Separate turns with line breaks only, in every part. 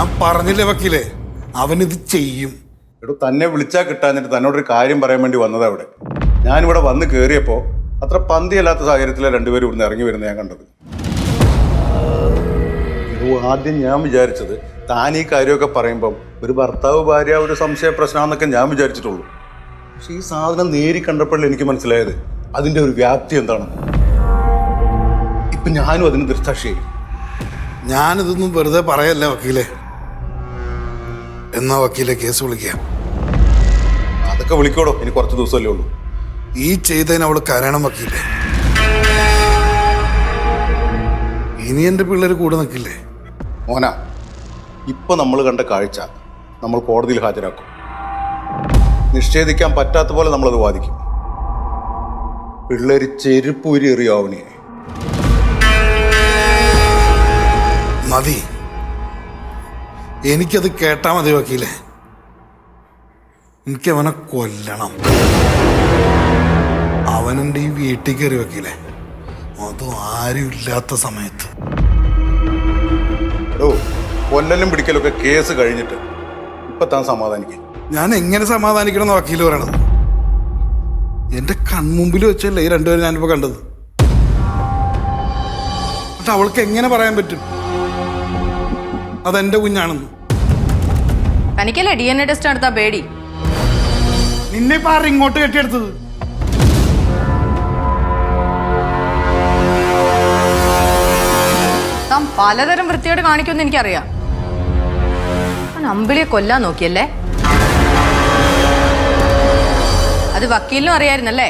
ഞാൻ പറഞ്ഞില്ലേ വക്കീലേ? അവനിത് ചെയ്യും.
എടോ തന്നെ വിളിച്ചാൽ കിട്ടാഞ്ഞിട്ട് തന്നോടൊരു കാര്യം പറയാൻ വേണ്ടി വന്നതാ ഇവിടെ ഞാനിവിടെ വന്ന് കയറിയപ്പോൾ അത്ര പന്തിയല്ലാത്ത സാഹചര്യത്തിലാണ് രണ്ടുപേരും ഇവിടുന്ന് ഇറങ്ങി വരുന്നത് ഞാൻ കണ്ടത്. ആദ്യം ഞാൻ വിചാരിച്ചത് താൻ ഈ കാര്യമൊക്കെ പറയുമ്പം ഒരു ഭർത്താവ് ഭാര്യ ഒരു സംശയ പ്രശ്നമാണെന്നൊക്കെ ഞാൻ വിചാരിച്ചിട്ടുള്ളൂ. പക്ഷെ ഈ സാധനം നേരി കണ്ടപ്പോഴേ എനിക്ക് മനസ്സിലായത്. അതിന്റെ ഒരു വ്യാപ്തി എന്താണ്? ഇപ്പം ഞാനും അതിന് ദൃഷ്ടാക്ഷിയായി
ഞാനിതൊന്നും വെറുതെ പറയല്ല വക്കീലേ. എന്നാ വക്കീലെ കേസ് വിളിക്കാം
അതൊക്കെ വിളിക്കോടോ. ഇനി കുറച്ച് ദിവസമല്ലേ ഉള്ളൂ.
ഈ ചെയ്തതിന് അവൾ കരണം വക്കീലേ. ഇനി എന്റെ പിള്ളേർ കൂടെ നിൽക്കില്ലേ?
മോന ഇപ്പൊ നമ്മൾ കണ്ട കാഴ്ച നമ്മൾ കോടതിയിൽ ഹാജരാക്കും. നിഷേധിക്കാൻ പറ്റാത്ത പോലെ നമ്മളത് വാദിക്കും. പിള്ളേര് ചെരുപ്പൂരി എറിയാവുന്നേ
മതി. എനിക്കത് കേട്ടാ മതി വക്കീലേ. എനിക്ക് അവനെ കൊല്ലണം. അവനെന്റെ ഈ വീട്ടിൽ കയറി വക്കീലേ. അതും ആരും ഇല്ലാത്ത സമയത്ത്.
എടോ കൊല്ലലും പിടിക്കലൊക്കെ കേസ് കഴിഞ്ഞിട്ട് ഇപ്പൊ താൻ സമാധാനിക്കും.
ഞാൻ എങ്ങനെ സമാധാനിക്കണം എന്ന് വക്കീൽ പറയണത്? എന്റെ കൺമുമ്പിൽ വെച്ചല്ലേ ഈ രണ്ടുപേരും ഞാനിപ്പോ കണ്ടത്? എന്നിട്ട് അവൾക്ക് എങ്ങനെ പറയാൻ പറ്റും? അതെന്റെ കുഞ്ഞാണെന്ന്.
തനിക്കല്ലേ ഡി എൻ എ ടെസ്റ്റ് നടത്താൻ പേടി.
നിന്നെ ഇപ്പൊ ആരും ഇങ്ങോട്ട് കെട്ടിയെടുത്തത്?
താൻ പലതരം വൃത്തിയോട് കാണിക്കുമെന്ന് എനിക്കറിയാം. താൻ അമ്പിളിയെ കൊല്ലാൻ നോക്കിയല്ലേ? അത് വക്കീലിനും അറിയായിരുന്നല്ലേ?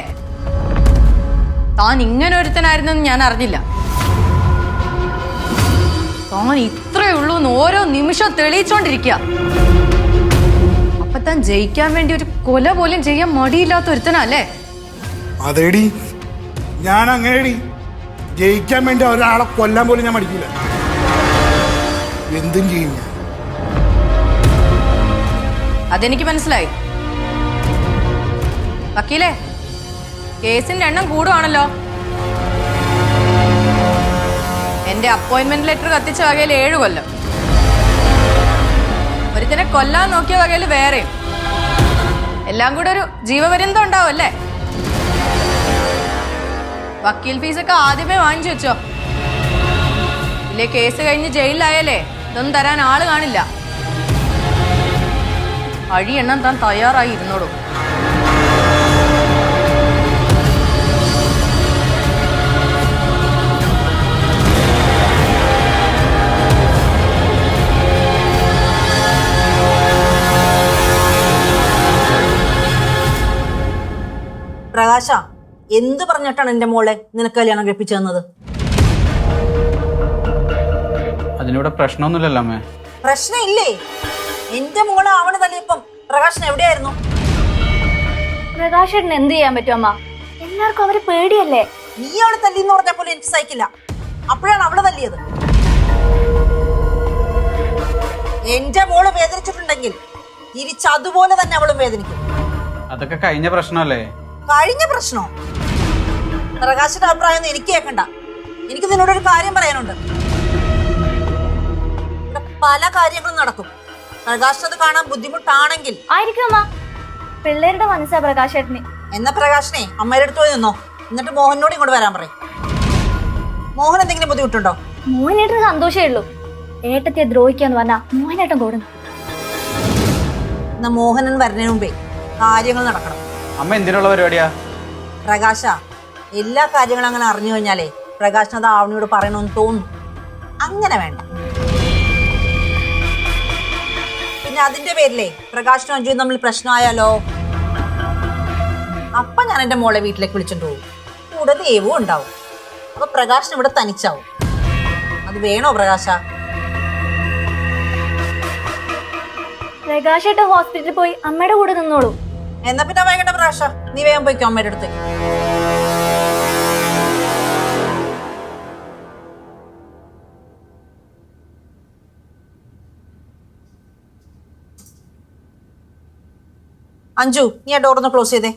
താൻ ഇങ്ങനെ ഒരുത്തനായിരുന്നെന്ന് ഞാൻ അറിഞ്ഞില്ല. താൻ ഇത്രേ ഉള്ളൂ എന്ന് ഓരോ നിമിഷവും തെളിയിച്ചോണ്ടിരിക്കുക അപ്പൊ താൻ ജയിക്കാൻ വേണ്ടി ഒരു കൊല പോലും ചെയ്യാൻ മടിയില്ലാത്ത ഒരുത്തനല്ലേ?
അതേടി. ഞാൻ അങ്ങനെടി ജയിക്കാൻ വേണ്ടി ഒരാളെ കൊല്ലാൻ പോലും ഞാൻ മടിക്കില്ല എന്തും ചെയ്യും ഞാൻ.
അതെനിക്ക് മനസ്സിലായി. വക്കീലേ കേസിന്റെ എണ്ണം കൂടുവാണല്ലോ. എന്റെ അപ്പോയിന്റ്മെന്റ് ലെറ്റർ കത്തിച്ച വകയിൽ ഏഴ് കൊല്ലം. ഒരുത്തിനെ കൊല്ലാൻ നോക്കിയ വകയിൽ വേറെയും. എല്ലാം കൂടെ ഒരു ജീവപര്യന്തം ഉണ്ടാവും അല്ലേ? വക്കീൽ ഫീസൊക്കെ ആദ്യമേ വാങ്ങിച്ചു വെച്ചോ? ഇല്ലേ കേസ് കഴിഞ്ഞ് ജയിലിലായാലേ ഇതൊന്നും തരാൻ ആൾ കാണില്ല. അഴിയെണ്ണം താൻ തയ്യാറായി ഇരുന്നോളൂ.
പ്രകാശ എന്ത് പറഞ്ഞിട്ടാണ് എന്റെ മോളെ നിനക്ക് കല്യാണം കഴിപ്പിച്ചു തന്നത്?
അതിനിവിടെ പ്രശ്നമൊന്നുമില്ലല്ലോ അമ്മേ.
പ്രശ്നമില്ലേ? എന്റെ മോളെ തന്നെ തല്ലിയപ്പം പ്രകാശൻ എവിടെയായിരുന്നു?
പ്രകാശേട്ടന് എന്ത് ചെയ്യാൻ പറ്റും അമ്മ? എല്ലാവർക്കും അവരെ പേടിയല്ലേ?
നീ അവളെ തല്ലിന്ന് പോലെ എനിക്ക് സഹിക്കില്ല. അപ്പോഴാണ് അവളെ തല്ലിയത്. എന്റെ മോൾ വേദനിച്ചിട്ടുണ്ടെങ്കിൽ തിരിച്ച് അതുപോലെ തന്നെ അവളും വേദനിക്കും.
അതൊക്കെ കഴിഞ്ഞ പ്രശ്നമല്ലേ?
കഴിഞ്ഞ പ്രശ്നോ? പ്രകാശിന്റെ അഭിപ്രായം എനിക്ക് കേൾക്കണ്ട. എനിക്ക് നിന്നോട് ഒരു കാര്യം പറയാനുണ്ട്. പല കാര്യങ്ങളും നടക്കും. പ്രകാശിന് അത് കാണാൻ ബുദ്ധിമുട്ടാണെങ്കിൽ
ആയിരിക്കും അമ്മ. പിള്ളേരുടെ മനസ്സാ പ്രകാശേട്ടന്
എന്നാ പ്രകാശനെ അമ്മയുടെ അടുത്ത് പോയി നിന്നോ. എന്നിട്ട് മോഹനോട് ഇങ്ങോട്ട് വരാൻ പറയും. മോഹൻ എന്തെങ്കിലും ബുദ്ധിമുട്ടുണ്ടോ?
മോഹനേട്ടന് സന്തോഷമേ ഉള്ളൂ. ഏട്ടത്തെ ദ്രോഹിക്കാന്ന് പറഞ്ഞാ മോഹനേട്ടൻ കൂടുന്നു.
എന്നാ മോഹനൻ വരുന്നതിന് മുമ്പേ കാര്യങ്ങൾ നടക്കണം.
അമ്മ എന്തിനുള്ള പരിപാടിയാ?
പ്രകാശ എല്ലാ കാര്യങ്ങളും അങ്ങനെ അറിഞ്ഞു കഴിഞ്ഞാലേ പ്രകാശ് അത് ആവണിയോട് പറയണമെന്ന് തോന്നുന്നു അങ്ങനെ വേണ്ട. പിന്നെ അതിന്റെ പേരിലേ പ്രകാശനും അഞ്ജുവും തമ്മിൽ പ്രശ്നമായാലോ? അപ്പൊ ഞാൻ എന്റെ മോളെ വീട്ടിലേക്ക് വിളിച്ചോണ്ട് പോകും കൂടെ ദേവും ഉണ്ടാവും. അപ്പൊ പ്രകാശൻ ഇവിടെ തനിച്ചാവും. അത് വേണോ പ്രകാശ?
പ്രകാശേട്ടൻ ഹോസ്പിറ്റലിൽ പോയി അമ്മയുടെ കൂടെ നിന്നോളൂ.
എന്നാ പിന്നെ വൈകണ്ട പ്രാവശ്യം. നീ വേഗം പോയിക്കോ അമ്മയുടെ അടുത്ത്. അഞ്ജു നീ ആ ഡോർ ഒന്ന് ക്ലോസ് ചെയ്തേ.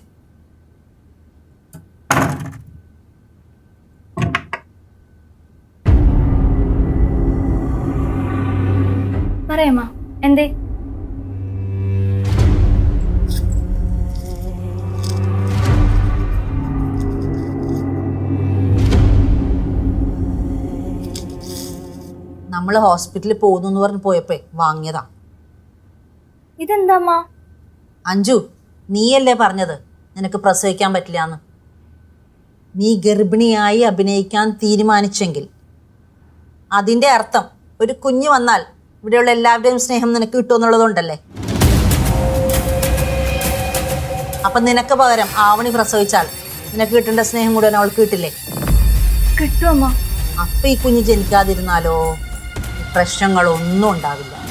പറയാമ്മ എന്തേ?
നമ്മൾ ഹോസ്പിറ്റലിൽ പോകുന്നു എന്ന് പറഞ്ഞ് പോയപ്പോ വാങ്ങിയതാ.
ഇതെന്താ
അഞ്ജു നീയല്ലേ പറഞ്ഞത്? നിനക്ക് പ്രസവിക്കാൻ പറ്റില്ല എന്ന് നീ ഗർഭിണിയായി അഭിനയിക്കാൻ തീരുമാനിച്ചെങ്കിൽ. അതിന്റെ അർത്ഥം ഒരു കുഞ്ഞ് വന്നാൽ ഇവിടെയുള്ള എല്ലാവരുടെയും സ്നേഹം നിനക്ക് കിട്ടുമെന്നുള്ളതുകൊണ്ടല്ലേ അപ്പം നിനക്ക് പകരം ആവണി പ്രസവിച്ചാൽ നിനക്ക് കിട്ടേണ്ട സ്നേഹം മുഴുവൻ അവൾക്ക് കിട്ടില്ലേ?
കിട്ടുമോ
അപ്പം ഈ കുഞ്ഞ് ജനിക്കാതിരുന്നാലോ? പ്രശ്നങ്ങളൊന്നും ഉണ്ടാവില്ല.